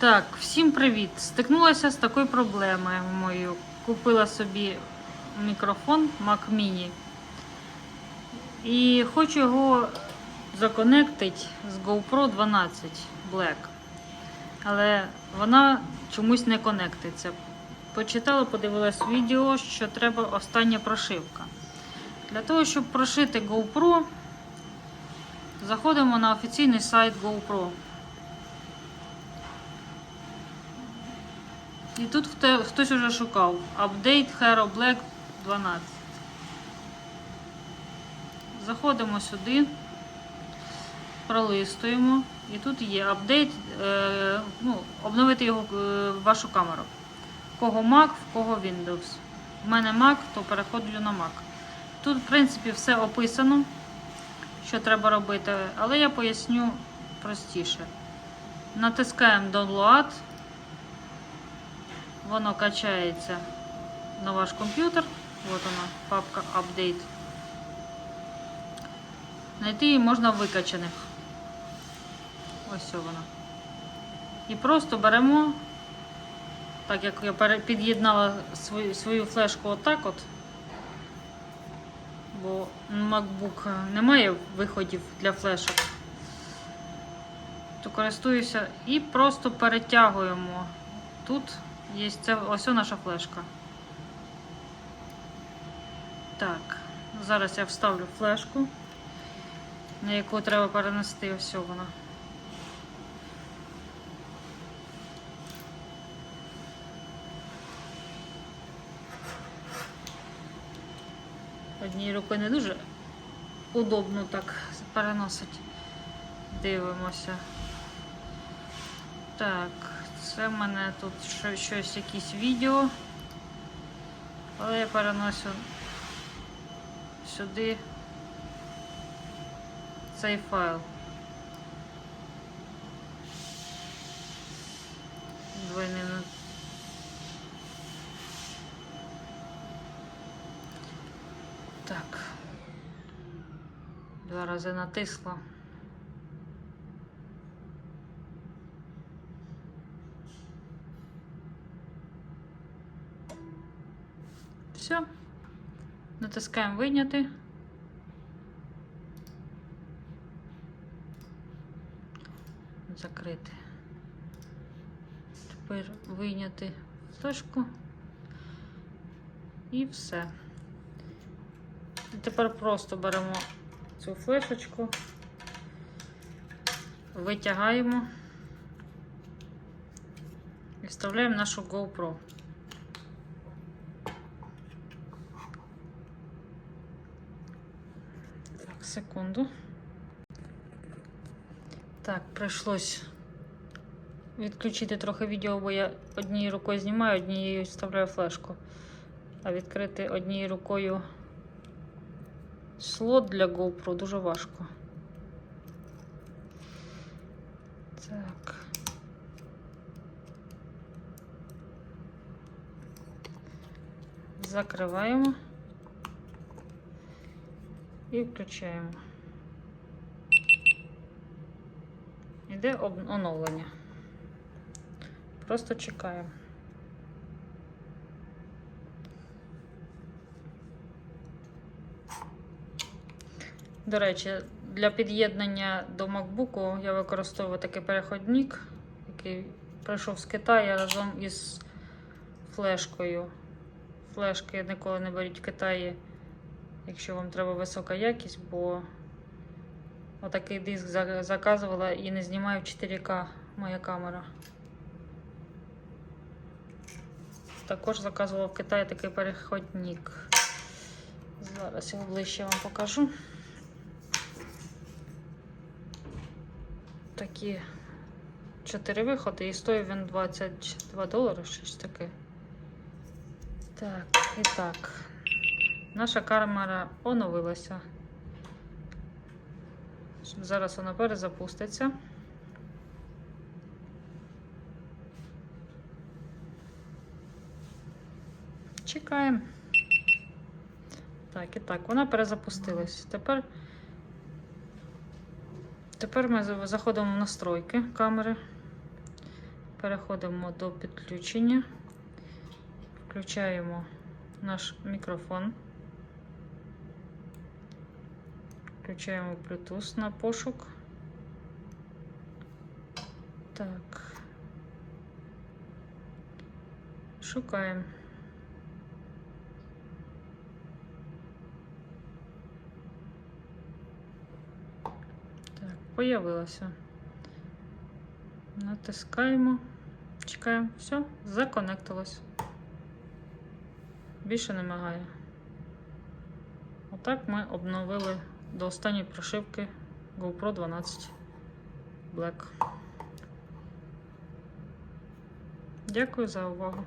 Так, всім привіт! Стикнулася з такою проблемою моєю. Купила собі мікрофон Mac Mini. І хочу його законектити з GoPro 12 Black. Але вона чомусь не конектиться. Почитала, подивилась відео, що треба остання прошивка. Для того, щоб прошити GoPro, заходимо на офіційний сайт GoPro. І тут хтось уже шукав. Update Hero Black 12. Заходимо сюди, пролистуємо. І тут є апдейт, ну, обновити його е, вашу камеру. В кого Mac, в кого Windows. У мене Mac, то переходжу на Mac. Тут, в принципі, все описано, що треба робити, але я поясню простіше. Натискаємо Download. Воно качається на ваш комп'ютер. Вот вона, папка Update. Знайти її можна в викачаних. Ось вона. І просто беремо, так як я під'єднала свою, свою флешку отак от, бо MacBook не має виходів для флешок, то користуюся і просто перетягуємо тут. Є це ось наша флешка. Так, зараз я вставлю флешку, на яку треба перенести ось вона. Однією рукою не дуже удобно так переносить. Дивимося. Так, це в мене тут що- щось, якісь відео. Але я переношу сюди цей файл. Двойним. Так. Два рази натисла. Все. Натискаємо вийняти. Закрити. Тепер вийняти флешку. І все. І тепер просто беремо цю флешечку, витягаємо і вставляємо нашу GoPro. Секунду. Так, прийшлось відключити трохи відео, бо я однією рукою знімаю, однією вставляю флешку. А відкрити однією рукою слот для GoPro дуже важко. Так. Закриваємо і включаємо. Іде оновлення. Просто чекаємо. До речі, для під'єднання до MacBook я використовую такий переходник, який прийшов з Китаю разом із флешкою. Флешки ніколи не беріть в Китаї, якщо вам треба висока якість, бо отакий диск заказувала і не знімаю в 4К моя камера. Також заказувала в Китаї такий переходник. Зараз я ближче вам покажу. Такі чотири виходи і стоїть він 22 долари, щось таке. Так, і так. Наша камера оновилася. Зараз вона перезапуститься. Чекаємо. Так, і так, вона перезапустилась. Тепер Тепер ми заходимо в настройки камери. Переходимо до підключення. Включаємо наш мікрофон. Включаємо Bluetooth на пошук. Так. Шукаємо. Так, появилося. Натискаємо, чекаємо, все, законектилось. Більше не мигає. Отак ми обновили до останньої прошивки GoPro 12 Black. Дякую за увагу.